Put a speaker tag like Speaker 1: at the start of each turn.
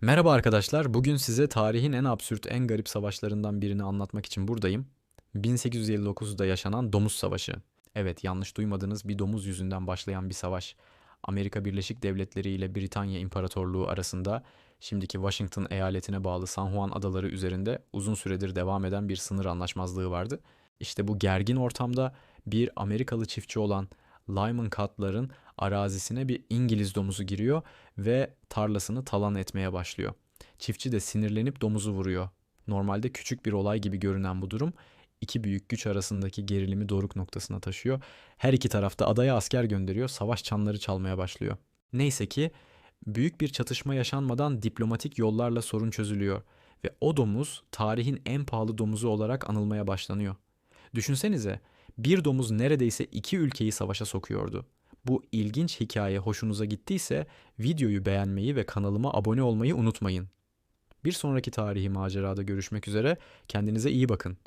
Speaker 1: Merhaba arkadaşlar. Bugün size tarihin en absürt, en garip savaşlarından birini anlatmak için buradayım. 1859'da yaşanan Domuz Savaşı. Evet, yanlış duymadınız. Bir domuz yüzünden başlayan bir savaş. Amerika Birleşik Devletleri ile Britanya İmparatorluğu arasında şimdiki Washington eyaletine bağlı San Juan adaları üzerinde uzun süredir devam eden bir sınır anlaşmazlığı vardı. İşte bu gergin ortamda bir Amerikalı çiftçi olan Lyman Cutler'ın arazisine bir İngiliz domuzu giriyor ve tarlasını talan etmeye başlıyor. Çiftçi de sinirlenip domuzu vuruyor. Normalde küçük bir olay gibi görünen bu durum iki büyük güç arasındaki gerilimi doruk noktasına taşıyor. Her iki tarafta adaya asker gönderiyor, savaş çanları çalmaya başlıyor. Neyse ki büyük bir çatışma yaşanmadan diplomatik yollarla sorun çözülüyor ve o domuz tarihin en pahalı domuzu olarak anılmaya başlanıyor. Düşünsenize bir domuz neredeyse iki ülkeyi savaşa sokuyordu. Bu ilginç hikaye hoşunuza gittiyse videoyu beğenmeyi ve kanalıma abone olmayı unutmayın. Bir sonraki tarihi macerada görüşmek üzere. Kendinize iyi bakın.